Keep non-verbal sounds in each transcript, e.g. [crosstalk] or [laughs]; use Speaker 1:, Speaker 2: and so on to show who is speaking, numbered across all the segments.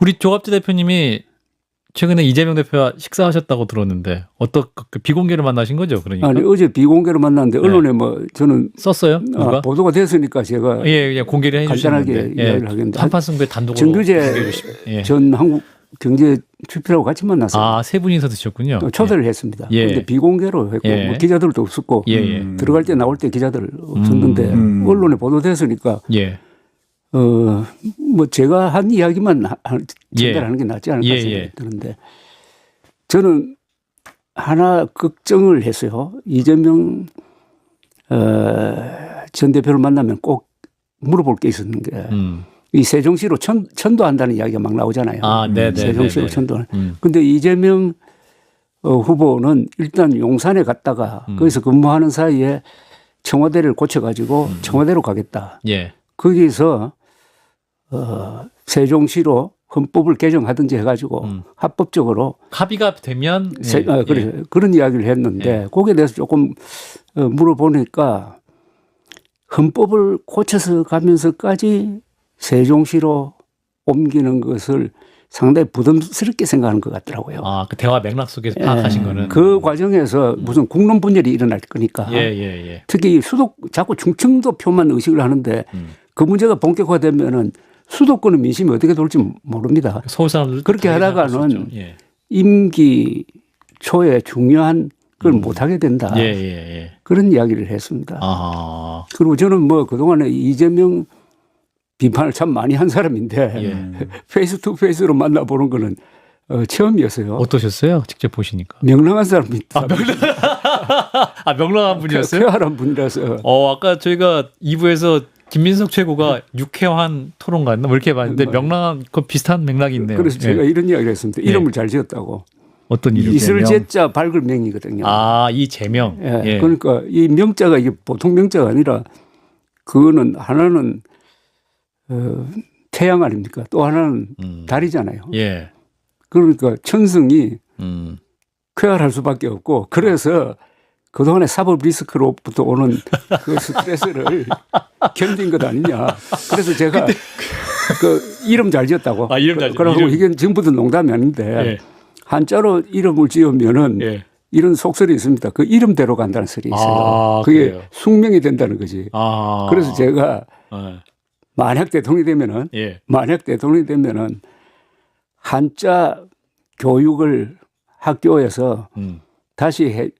Speaker 1: 우리 조갑재 대표님이 최근에 이재명 대표와 식사하셨다고 들었는데 어떤 그 비공개로 만나신 거죠? 그러니까
Speaker 2: 아니 어제 비공개로 만났는데
Speaker 1: 네.
Speaker 2: 언론에 뭐 저는
Speaker 1: 썼어요?
Speaker 2: 아, 보도가 됐으니까 제가
Speaker 1: 예, 그냥 공개를
Speaker 2: 간단하게
Speaker 1: 해주셨는데
Speaker 2: 이야기를 하겠는데
Speaker 1: 한판 승부에 단독으로. 예.
Speaker 2: 전 한국 경제 주필하고 같이 만났어요.
Speaker 1: 아, 세 분이서 드셨군요.
Speaker 2: 어, 초대를 했습니다.
Speaker 1: 예.
Speaker 2: 그런데 비공개로 했고
Speaker 1: 예.
Speaker 2: 뭐 기자들도 없었고
Speaker 1: 예, 예.
Speaker 3: 음.
Speaker 2: 들어갈 때 나올 때 기자들 없었는데
Speaker 3: 음.
Speaker 2: 언론에 보도됐으니까
Speaker 1: 예.
Speaker 2: 어 뭐 제가 한 이야기만
Speaker 1: 예.
Speaker 2: 전달하는 게 낫지 않을까
Speaker 1: 예,
Speaker 2: 생각이
Speaker 1: 예.
Speaker 2: 드는데 저는 하나 걱정을 했어요. 이재명 어, 전 대표를 만나면 꼭 물어볼 게 있었는 게이
Speaker 1: 음.
Speaker 2: 세종시로 천, 천도한다는 이야기가 막 나오잖아요.
Speaker 1: 아, 네, 네,
Speaker 2: 세종시로
Speaker 1: 네, 네.
Speaker 2: 천도.
Speaker 1: 음.
Speaker 2: 근데 이재명 어, 후보는 일단 용산에 갔다가
Speaker 1: 음.
Speaker 2: 거기서 근무하는 사이에 청와대를 고쳐가지고 청와대로 가겠다.
Speaker 1: 예.
Speaker 2: 거기서 어, 세종시로 헌법을 개정하든지 해가지고
Speaker 1: 음.
Speaker 2: 합법적으로
Speaker 1: 합의가 되면
Speaker 2: 세-
Speaker 1: 예,
Speaker 2: 어, 그래, 그런 이야기를 했는데
Speaker 1: 예.
Speaker 2: 거기에 대해서 조금 어, 물어보니까 헌법을 고쳐서 가면서까지 세종시로 옮기는 것을 상당히 부담스럽게 생각하는 것 같더라고요.
Speaker 1: 아, 그 대화 맥락 속에서 파악하신 거는
Speaker 2: 그 과정에서 무슨 국론 분열이 일어날 거니까
Speaker 1: 예, 예, 예.
Speaker 2: 특히 이 수도 자꾸 충청도 표만 의식을 하는데
Speaker 1: 음.
Speaker 2: 그 문제가 본격화되면은 수도권의 민심이 어떻게 돌지 모릅니다.
Speaker 1: 서울 사람들
Speaker 2: 그렇게 하다가는
Speaker 1: 예.
Speaker 2: 임기 초에 중요한 걸 못하게 된다.
Speaker 1: 예, 예, 예.
Speaker 2: 그런 이야기를 했습니다.
Speaker 1: 아.
Speaker 2: 그리고 저는 뭐 그동안에 이재명 비판을 참 많이 한 사람인데
Speaker 1: 예. [laughs]
Speaker 2: 페이스 투 페이스로 만나보는 거는 어, 처음이었어요.
Speaker 1: 어떠셨어요? 직접 보시니까.
Speaker 2: 명랑한 사람입니다. [laughs]
Speaker 1: 아, 명랑한 분이었어요?
Speaker 2: 쾌활한 분이라서
Speaker 1: 어, 아까 저희가 2부에서 김민석 최고가 유쾌한 토론가였나? 뭐 이렇게 봤는데 명랑한 그 비슷한 맥락이 있네요.
Speaker 2: 그래서 제가
Speaker 1: 예.
Speaker 2: 이런 이야기를 했습니다. 이름을 잘 지었다고.
Speaker 1: 어떤 이름?
Speaker 2: 이슬 제자 밝을 명이거든요.
Speaker 1: 아, 이 제명.
Speaker 2: 예.
Speaker 1: 예.
Speaker 2: 그러니까 이 명자가 이게 보통 명자가 아니라 그거는 하나는 어, 태양 아닙니까? 또 하나는
Speaker 1: 음.
Speaker 2: 달이잖아요.
Speaker 1: 예.
Speaker 2: 그러니까 천승이
Speaker 1: 음.
Speaker 2: 쾌활할 수밖에 없고 그래서 그동안의 사법 리스크로부터 오는 [laughs] 그 스트레스를 견딘 것 아니냐. 그래서 제가 그 이름 잘 지었다고.
Speaker 1: 아, 이름 잘 지었-
Speaker 2: 그러고. 이게 전부터 농담이 아닌데
Speaker 1: 예.
Speaker 2: 한자로 이름을 지으면은
Speaker 1: 예.
Speaker 2: 이런 속설이 있습니다. 그 이름대로 간다는 설이 있어요.
Speaker 1: 아,
Speaker 2: 그게
Speaker 1: 그래요?
Speaker 2: 숙명이 된다는 거지.
Speaker 1: 아.
Speaker 2: 그래서 제가
Speaker 1: 예.
Speaker 2: 만약 대통령이 되면은
Speaker 1: 예.
Speaker 2: 만약 대통령이 되면은 한자 교육을 학교에서
Speaker 1: 음.
Speaker 2: 다시 해,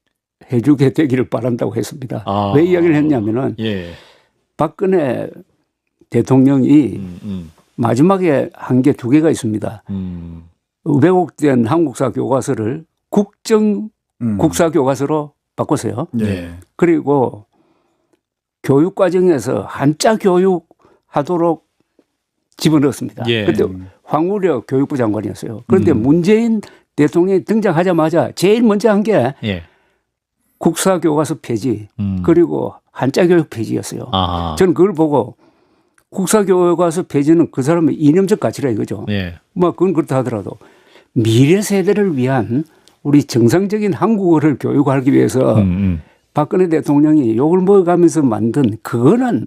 Speaker 2: 해주게 되기를 바란다고 했습니다.
Speaker 1: 아.
Speaker 2: 왜 이야기를 했냐면은
Speaker 1: 예.
Speaker 2: 박근혜 대통령이
Speaker 1: 음. 음.
Speaker 2: 마지막에 한게두 개가 있습니다.
Speaker 1: 음.
Speaker 2: 500억 된 한국사 교과서를 국정
Speaker 3: 음.
Speaker 2: 국사 교과서로 바꿨어요.
Speaker 3: 예.
Speaker 2: 그리고 교육 과정에서 한자 교육 하도록 집어넣었습니다.
Speaker 1: 예.
Speaker 2: 그때 황우려 교육부 장관이었어요. 그런데
Speaker 1: 음.
Speaker 2: 문재인 대통령이 등장하자마자 제일 먼저 한게
Speaker 1: 예.
Speaker 2: 국사 교과서 폐지
Speaker 1: 음.
Speaker 2: 그리고 한자 교육 폐지였어요.
Speaker 1: 아.
Speaker 2: 저는 그걸 보고 국사 교과서 폐지는 그 사람의 이념적 가치라 이거죠.
Speaker 1: 예.
Speaker 2: 뭐 그건 그렇다 하더라도 미래 세대를 위한 우리 정상적인 한국어를 교육하기 위해서
Speaker 1: 음. 음.
Speaker 2: 박근혜 대통령이 욕을 먹어가면서 만든 그거는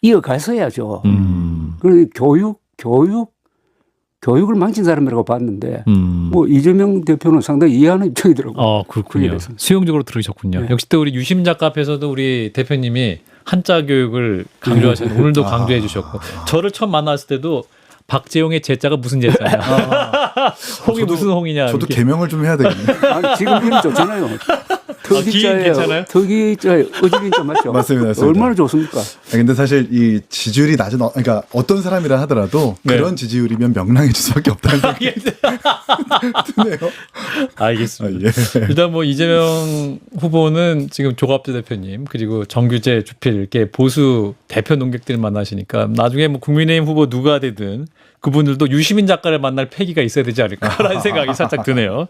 Speaker 2: 이어갔어야죠.
Speaker 1: 음.
Speaker 2: 그런데 교육, 교육, 교육을 망친 사람이라고 봤는데
Speaker 1: 음.
Speaker 2: 뭐 이재명 대표는 상당히 이해하는 입장이더라고요.
Speaker 1: 어, 그렇군요. 수용적으로 들으셨군요.
Speaker 2: 네.
Speaker 1: 역시 또 우리 유심 작가 앞에서도 우리 대표님이 한자 교육을 강조하셨는데 오늘도 강조해 주셨고 저를 처음 만났을 때도 박재용의 제자가 무슨 제자냐. [laughs] 홍이
Speaker 3: 저도-
Speaker 1: 무슨 홍이냐.
Speaker 3: 저도
Speaker 1: 이렇게.
Speaker 3: 개명을 좀 해야 되겠네.
Speaker 2: 아니, 지금 이름
Speaker 1: 좋잖아요.
Speaker 2: 특이자에 특이자에 어지린자 맞죠? [laughs]
Speaker 3: 맞습니다, 맞습니다.
Speaker 2: 얼마나 좋습니까?
Speaker 3: 아, 근데 사실 이 지지율이 낮은 어- 그러니까 어떤 사람이라 하더라도
Speaker 1: 네.
Speaker 3: 그런 지지율이면 명랑해질 수밖에 없다는 생각이 [laughs] 드네요.
Speaker 1: 알겠습니다.
Speaker 3: 아, 예.
Speaker 1: 일단 뭐 이재명 후보는 지금 조갑재 대표님 그리고 정규재 주필 이렇게 보수 대표 농객들 만나시니까 나중에 뭐 국민의힘 후보 누가 되든 그분들도 유시민 작가를 만날 패기가 있어야 되지 않을까라는 [laughs] 생각이 살짝 드네요.